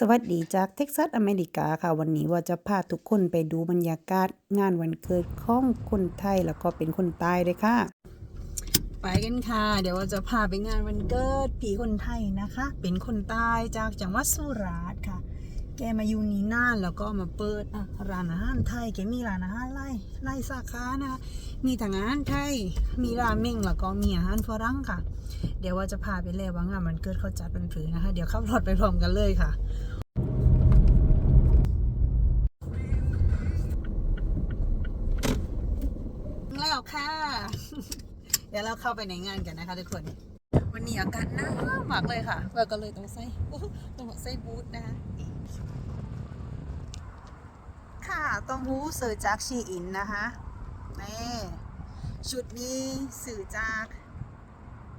สวัสดีจากเท็กซัสอเมริกาค่ะ วันนี้ว่าจะพาทุกคนไปดูบรรยากาศงานวันเกิดของคนไทยแล้วก็เป็นคนใต้เลยค่ะ ไปกันค่ะ เดี๋ยวว่าจะพาไปงานวันเกิดผีคนไทยนะคะ เป็นคนใต้จากจังหวัดสุราษฎร์ค่ะ แกมาอยู่นี่นานแล้วก็มาเปิดร้านอาหารไทยแกมีร้านอาหารไล่ไล่สาขานะคะมีทั้งอาหารไทยมีราเมงแล้วก็มีอาหารฝรั่งค่ะ เดี๋ยวว่าจะพาไปเล่ว่างานมันเกิดเขาจัดเป็นผืนนะคะ เดี๋ยวขับรถไปพร้อมกันเลยค่ะแล้วค่ะ เดี๋ยวเราเข้าไปในงานกันนะคะทุกคน วันนี้อากาศหนาวมากเลยค่ะเราก็เลยต้องใส่ต้องใส่บูทนะคะค่ะต้องหูสื่อจากชีอินนะคะนี่ชุดนี้สื่อจาก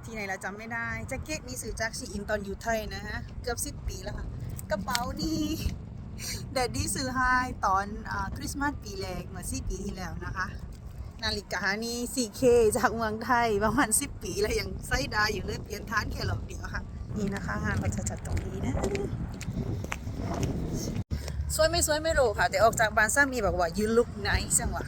ที่ไหนเราจำไม่ได้แจ็คเก็ตนี้สื่อจากชีอินตอนอยู่ไทยนะฮะ เกือบสิบปีแล้วค่ะ กระเป๋านี้แดดดี้ซื้อให้ตอนอคริสต์มาสปีแรกเมื่อสี่ปีที่แล้วนะคะ นาฬิกานี่ 4K จากเมืองไทยประมาณ10ปีแล้วยังไส้ได้อยู่เลยเปลี่ยนทานแค่รอบเดียวค่ะ นี่นะคะงานเราจะจัดตรงนี้นะสวยไม่สวยไม่รู้ค่ะ แต่ออกจากบ้านสามีบอกว่า you look nice จังวะ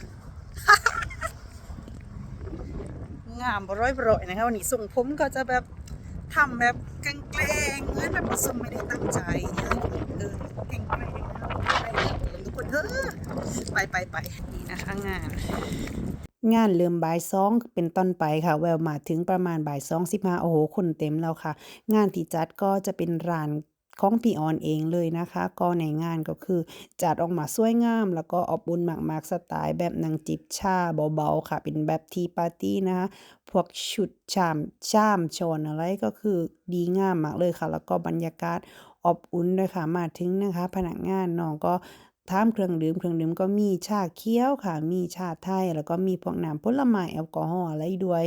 งามร้อยร้อยนะคะวันนี้ส่งผมก็จะแบบทำแบบเกรงๆเงินแบบสมไม่ได้ตั้งใจเออเกรงๆไปทุกคนเออไปไปไปนี่นะคะงานงานเริ่มบ่ายสองเป็นต้นไปค่ะ แววมาถึงประมาณบ่ายสองสิบห้าโอ้โหคนเต็มแล้วค่ะ งานที่จัดก็จะเป็นร้าน ของพี่ออนเองเลยนะคะ ก็ในงานก็คือจัดออกมาสวยงาม แล้วก็อบอุ่นมากๆสไตล์แบบนางจิบชาเบาๆค่ะ เป็นแบบทีปาร์ตี้นะคะพวกชุดชามชามชนอะไรก็คือดีงามมากเลยค่ะ แล้วก็บรรยากาศอบอุ่นด้วยค่ะมาถึงนะคะ พนักงานน้องก็ทามเครื่องดื่มเครื่องดื่มก็มีชาเขียวค่ะ มีชาไทย แล้วก็มีพวกน้ำผลไม้แอลกอฮอล์อะไรด้วย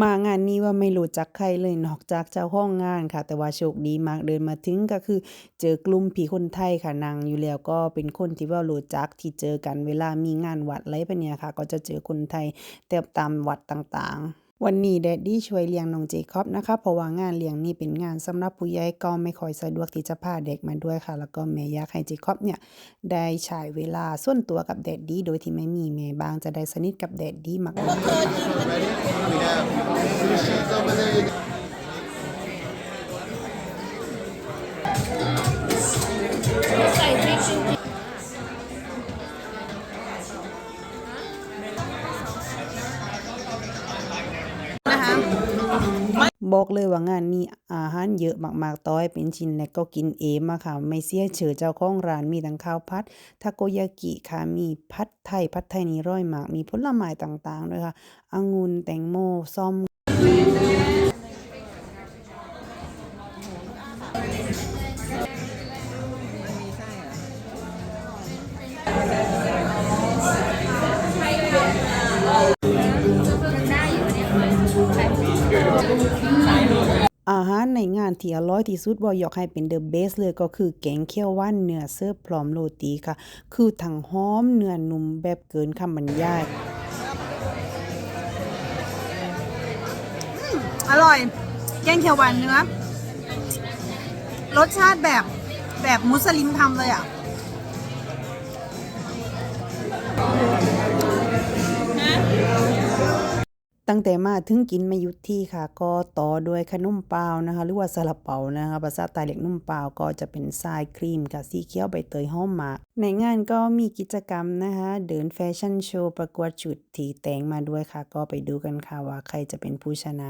มางานนี้ว่าไม่รู้จักใครเลยนอกจากเจ้าห้องงานค่ะ แต่ว่าโชคดีมากเดินมาถึงก็คือ เจอกลุ่มผีคนไทยค่ะนางอยู่แล้วก็เป็นคนที่ว่ารู้จักที่เจอกันเวลามีงานวัดอะไรแบบเนี้ยค่ะ ก็จะเจอคนไทยแต่ตามวัดต่างๆ วันนี้แดดดี้ช่วยเลี้ยงน้องเจคอบนะคะ เพราะว่างานเลี้ยงนี่เป็นงานสำหรับผู้ใหญ่ก็ไม่ค่อยสะดวกที่จะพาเด็กมาด้วยค่ะ แล้วก็แม่อยากให้เจคอบเนี่ยได้ใช้เวลาส่วนตัวกับแดดดี้โดยที่ไม่มีแม่บางจะได้สนิทกับแดดดี้มากๆ บอกเลยว่างานนี้อาหารเยอะมากๆต้อยเป็นชิ้นและก็กินเอมอะค่ะ ไม่เสียเฉอเจ้าของร้านมีทั้งข้าวพัดทาโกยากิค่ะมีพัดไทยพัดไทยนี่ร่อยมาก มีผลไม้ต่างๆด้วยค่ะองุ่นแตงโมส้ม หารในงานที่อร่อยที่สุดบ่อยากให้เป็นเดอะเบสเลยก็คือแกงเขียวหวานเนื้อเสิร์ฟพร้อมโรตีค่ะ คือทั้งหอมเนื้อนุ่มแบบเกินคำบรรยายอร่อยแกงเขียวหวานเนื้อ รสชาติแบบแบบมุสลิมทำเลยอะ ตั้งแต่มาถึงกินไม่หยุดที่ค่ะ ก็ต่อด้วยขนมเปล่านะคะ หรือว่าซาลาเปานะคะภาษาใต้เรียกนุ่มเปล่าก็จะเป็นทรายครีมกับสีเขียวใบเตยหอมมากในงานก็มีกิจกรรมนะคะ เดินแฟชั่นโชว์ประกวดชุดที่แต่งมาด้วยค่ะ ก็ไปดูกันค่ะว่าใครจะเป็นผู้ชนะ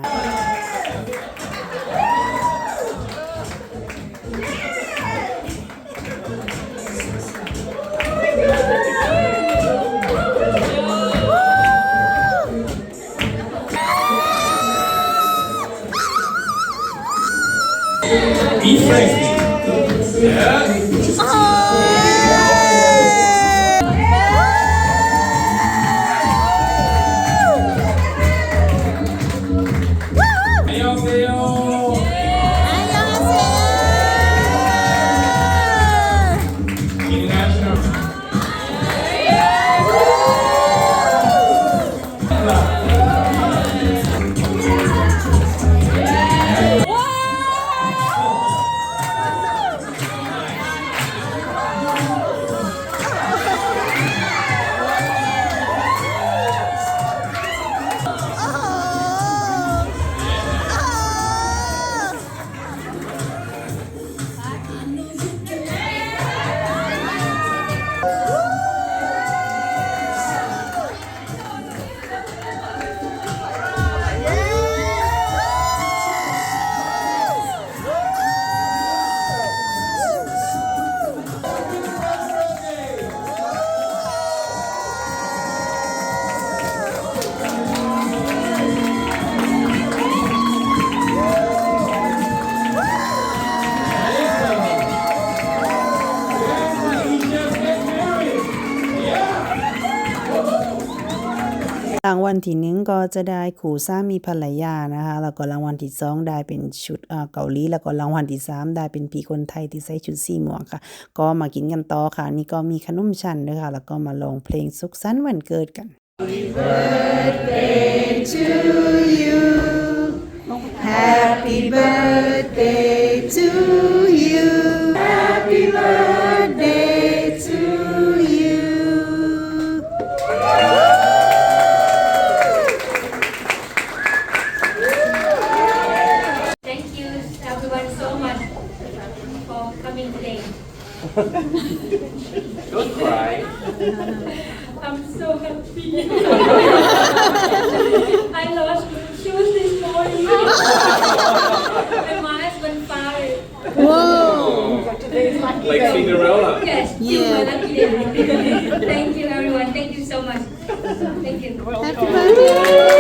Praise รางวัลที่หนึ่งก็จะได้คู่สามีภรรยานะคะ แล้วก็รางวัลที่สองได้เป็นชุดเกาหลี แล้วก็รางวัลที่สามได้เป็นพี่คนไทยที่ใส่ชุดสีม่วงค่ะ ก็มากินกันต่อค่ะ นี่ก็มีขนมชั้นด้วยค่ะ แล้วก็มาลองเพลงสุขสันต์วันเกิดกัน Happy birthday to you for coming today. Don't cry. I'm so happy. I lost my shoes this morning. and my husband found it. Like Cinderella. Yes, you Yeah. were lucky day. Thank you everyone. Thank you so much. Thank you. Happy birthday